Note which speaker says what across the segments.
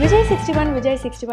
Speaker 1: Vijay sixty one Vijay sixty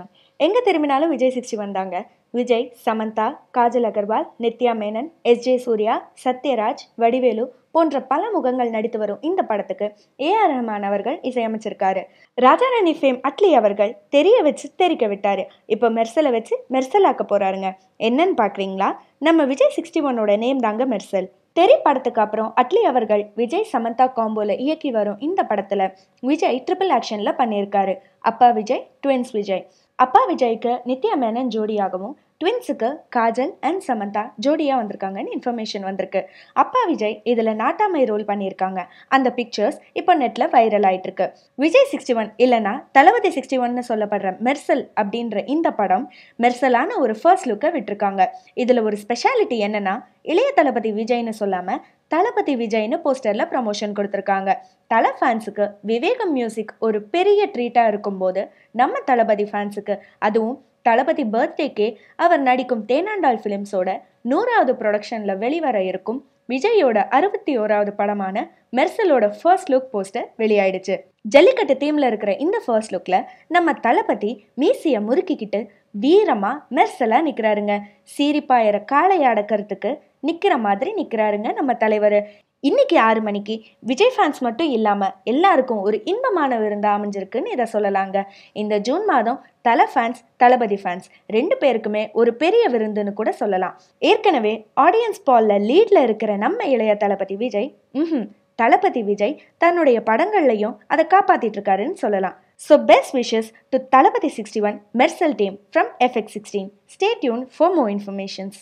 Speaker 1: one எங்கே திரும்பினாலும் Vijay sixty one தாங்க. விஜய் சமந்தா காஜல் அகர்வால் நித்யா மேனன் எஸ் ஜே சூர்யா சத்யராஜ் வடிவேலு போன்ற பல முகங்கள் நடித்து வரும் இந்த படத்துக்கு ஏ ஆர் ரஹ்மான் அவர்கள் இசையமைச்சிருக்காரு. ராஜாராணி ஃபேம் அட்லி அவர்கள் தெரிய வச்சு தெரிக்க விட்டாரு. இப்போ மெர்சலை வச்சு மெர்சலாக்க போறாருங்க. என்னன்னு பார்க்குறீங்களா நம்ம விஜய் சிக்ஸ்டி ஒன்னோட நேம் தாங்க மெர்சல். தெரி படத்துக்கு அப்புறம் அட்லி அவர்கள் விஜய் சமந்தா காம்போல இயக்கி வரும் இந்த படத்துல விஜய் ட்ரிபிள் ஆக்ஷன்ல பண்ணியிருக்காரு. அப்பா விஜய் ட்வின்ஸ் விஜய். அப்பா விஜய்க்கு நித்யா மேனன் ஜோடியாகவும் ட்வின்ஸுக்கு காஜல் அண்ட் சமந்தா ஜோடியாக வந்திருக்காங்கன்னு இன்ஃபர்மேஷன் வந்திருக்கு. அப்பா விஜய் இதில் நாட்டாமை ரோல் பண்ணியிருக்காங்க. அந்த பிக்சர்ஸ் இப்போ நெட்டில் வைரல் ஆயிட்டுருக்கு. விஜய் சிக்ஸ்டி ஒன் இல்லைனா தளபதி சிக்ஸ்டி ஒன்னு சொல்லப்படுற மெர்சல் அப்படின்ற இந்த படம் மெர்சலான ஒரு ஃபர்ஸ்ட் லுக்கை விட்டுருக்காங்க. இதில் ஒரு ஸ்பெஷாலிட்டி என்னென்னா இளைய தளபதி விஜய்னு சொல்லாமல் தளபதி விஜய்னு போஸ்டரில் ப்ரமோஷன் கொடுத்துருக்காங்க. தலை ஃபேன்ஸுக்கு விவேகம் மியூசிக் ஒரு பெரிய ட்ரீட்டாக இருக்கும்போது நம்ம தளபதி ஃபேன்ஸுக்கு அதுவும் தளபதி பர்த்டேக்கே அவர் நடிக்கும் தேனாண்டாள் ஃபிலிம்ஸோட நூறாவது ப்ரொடக்ஷனில் வெளிவர இருக்கும் விஜயோட அறுபத்தி ஓராவது படமான மெர்சலோட ஃபர்ஸ்ட் லுக் போஸ்டர் வெளியாயிடுச்சு. ஜல்லிக்கட்டு தீம்ல இருக்கிற இந்த ஃபர்ஸ்ட் லுக்ல நம்ம தளபதி மீசியை முறுக்கிக்கிட்டு வீரமா மெர்சலா நிக்கிறாருங்க. சீரிப்பாயிர காளை அடக்கிறதுக்கு நிக்கிற மாதிரி நிக்கிறாருங்க நம்ம தலைவர். இன்னைக்கு ஆறு மணிக்கு விஜய் ஃபேன்ஸ் மட்டும் இல்லாமல் எல்லாருக்கும் ஒரு இன்பமான விருந்தா அமைஞ்சிருக்குன்னு இதை சொல்லலாங்க. இந்த ஜூன் மாதம் தலை ஃபேன்ஸ் தளபதி ஃபேன்ஸ் ரெண்டு பேருக்குமே ஒரு பெரிய விருந்துன்னு கூட சொல்லலாம். ஏற்கனவே ஆடியன்ஸ் பாலில் லீடில் இருக்கிற நம்ம இளைய தளபதி விஜய் ம் தளபதி விஜய் தன்னுடைய படங்கள்லையும் அதை காப்பாத்திட்டு இருக்காருன்னு சொல்லலாம். So best wishes to Thalapathy sixty one Mersal team from FX sixteen stay tune for more informations